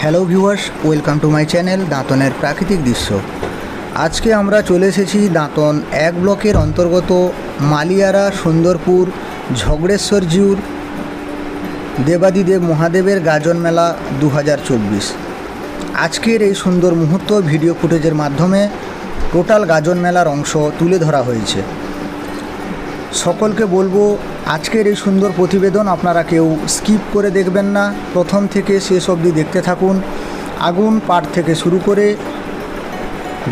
Hello viewers welcome to my channel দাঁতনের প্রাকৃতিক দৃশ্য আজকে আমরা চলে এসেছি দাঁতন এক ব্লকের অন্তর্গত মালিয়ারা সুন্দরপুর ঝগড়েশ্বর জিউর দেবাদিদেব মহাদেবের গাজন মেলা দু হাজার চব্বিশ আজকের এই সুন্দর মুহূর্ত ভিডিও ফুটেজের মাধ্যমে টোটাল গাজন মেলার অংশ তুলে ধরা হয়েছে। সকলকে বলব আজকের এই সুন্দর প্রতিবেদন আপনারা কেউ স্কিপ করে দেখবেন না। প্রথম থেকে শেষ অবধি দেখতে থাকুন। আগুন পাঠ থেকে শুরু করে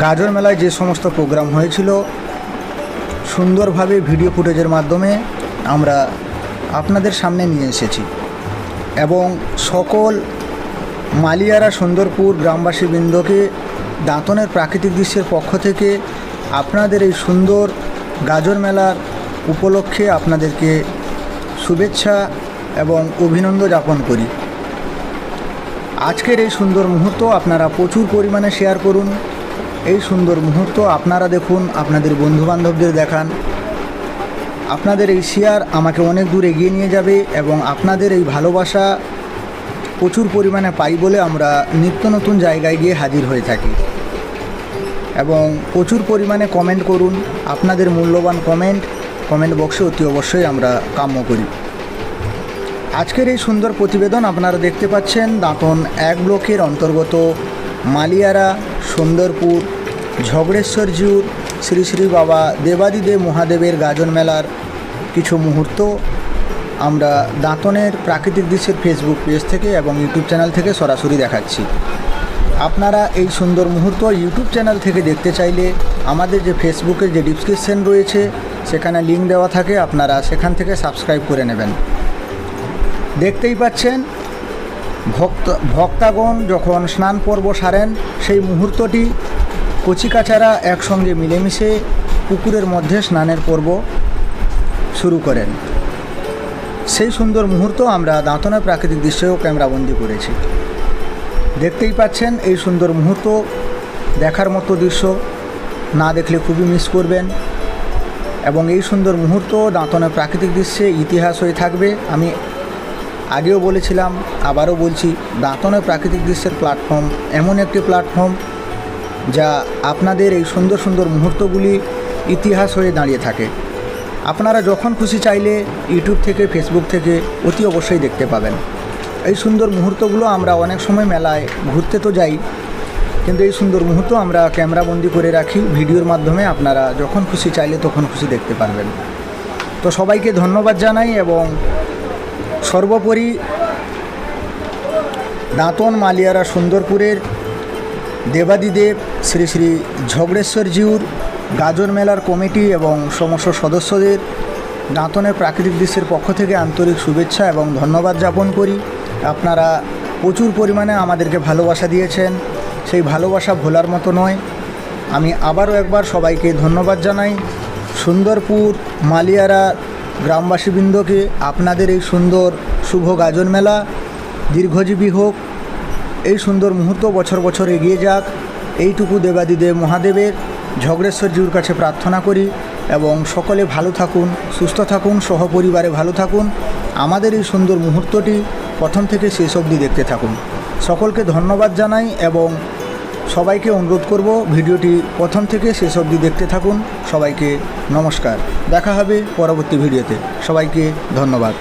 গাজর মেলায় যে সমস্ত প্রোগ্রাম হয়েছিল, সুন্দরভাবে ভিডিও ফুটেজের মাধ্যমে আমরা আপনাদের সামনে নিয়ে এসেছি। এবং সকল মালিয়ারা সুন্দরপুর গ্রামবাসী বৃন্দকে দাঁতনের প্রাকৃতিক দৃশ্যের পক্ষ থেকে আপনাদের এই সুন্দর গাজর মেলার উপলক্ষে আপনাদেরকে শুভেচ্ছা এবং অভিনন্দন জ্ঞাপন করি। আজকের এই সুন্দর মুহূর্ত আপনারা প্রচুর পরিমাণে শেয়ার করুন। এই সুন্দর মুহূর্ত আপনারা দেখুন, আপনাদের বন্ধুবান্ধবদের দেখান। আপনাদের এই শেয়ার আমাকে অনেক দূর এগিয়ে নিয়ে যাবে এবং আপনাদের এই ভালোবাসা প্রচুর পরিমাণে পাই বলে আমরা নিত্য নতুন জায়গায় গিয়ে হাজির হয়ে থাকি। এবং প্রচুর পরিমাণে কমেন্ট করুন, আপনাদের মূল্যবান কমেন্ট কমেন্ট বক্সে অতি অবশ্যই আমরা কাম্য করি। আজকের এই সুন্দর প্রতিবেদন আপনারা দেখতে পাচ্ছেন দাঁতন এক ব্লকের অন্তর্গত মালিয়ারা, সুন্দরপুর, ঝগড়েশ্বর জিউর শ্রী শ্রী বাবা দেবাদিদেব মহাদেবের গাজন মেলার কিছু মুহূর্ত আমরা দাঁতনের প্রাকৃতিক দৃশ্যের ফেসবুক পেজ থেকে এবং ইউটিউব চ্যানেল থেকে সরাসরি দেখাচ্ছি। আপনারা এই সুন্দর মুহূর্ত ইউটিউব চ্যানেল থেকে দেখতে চাইলে আমাদের যে ফেসবুকের যে ডিসক্রিপশন রয়েছে, সেখানে লিঙ্ক দেওয়া থাকে, আপনারা সেখান থেকে সাবস্ক্রাইব করে নেবেন। দেখতেই পাচ্ছেন, ভক্ত, ভক্তাগণ যখন স্নান পর্ব সারেন, সেই মুহূর্তটি কচিকাচারা একসঙ্গে মিলেমিশে পুকুরের মধ্যে স্নানের পর্ব শুরু করেন। সেই সুন্দর মুহূর্ত আমরা দাঁতনের প্রাকৃতিক দৃশ্যেও ক্যামেরাবন্দি করেছি। দেখতেই পাচ্ছেন এই সুন্দর মুহূর্ত, দেখার মতো দৃশ্য, না দেখলে খুবই মিস করবেন। এবং এই সুন্দর মুহূর্ত দাঁতনের প্রাকৃতিক দৃশ্যে ইতিহাস হয়ে থাকবে। আমি আগেও বলেছিলাম, আবারও বলছি দাঁতনের প্রাকৃতিক দৃশ্যের প্ল্যাটফর্ম এমন একটি প্ল্যাটফর্ম যা আপনাদের এই সুন্দর সুন্দর মুহূর্তগুলি ইতিহাস হয়ে দাঁড়িয়ে থাকে। আপনারা যখন খুশি চাইলে ইউটিউব থেকে ফেসবুক থেকে অতি অবশ্যই দেখতে পাবেন। এই সুন্দর মুহূর্তগুলো আমরা অনেক সময় মেলায় ঘুরতে তো যাই, কিন্তু এই সুন্দর মুহূর্ত আমরা ক্যামেরাবন্দি করে রাখি, ভিডিওর মাধ্যমে আপনারা যখন খুশি চাইলে তখন খুশি দেখতে পারবেন। তো সবাইকে ধন্যবাদ জানাই এবং সর্বোপরি দাঁতন মালিয়ারা সুন্দরপুরের দেবাদিদেব, শ্রী শ্রী ঝগড়েশ্বর জিউর গাজন মেলার কমিটি এবং সমস্ত সদস্যদের দাঁতনের প্রাকৃতিক দৃশ্যের পক্ষ থেকে আন্তরিক শুভেচ্ছা এবং ধন্যবাদ জ্ঞাপন করি। আপনারা প্রচুর পরিমাণে আমাদেরকে ভালোবাসা দিয়েছেন। সেই ভালোবাসা ভোলার মতো নয়। আমি আবারও একবার সবাইকে ধন্যবাদ জানাই। সুন্দরপুর, মালিয়ারা গ্রামবাসীবৃন্দকে আপনাদের এই সুন্দর শুভ গাজন মেলা দীর্ঘজীবী হোক। এই সুন্দর মুহূর্ত বছর বছর এগিয়ে যাক। এইটুকু দেবাদিদেব মহাদেবের ঝগড়েশ্বর জিউর কাছে প্রার্থনা করি এবং সকলে ভালো থাকুন, সুস্থ থাকুন, সহপরিবারে ভালো থাকুন। আমাদের এই সুন্দর মুহূর্তটি প্রথম থেকে শেষ অবধি দেখতে থাকুন। সকলকে ধন্যবাদ জানাই এবং সবাইকে অনুরোধ করব ভিডিওটি প্রথম থেকে শেষ অবধি দেখতে থাকুন। সবাইকে নমস্কার। দেখা হবে পরবর্তী ভিডিওতে। সবাইকে ধন্যবাদ।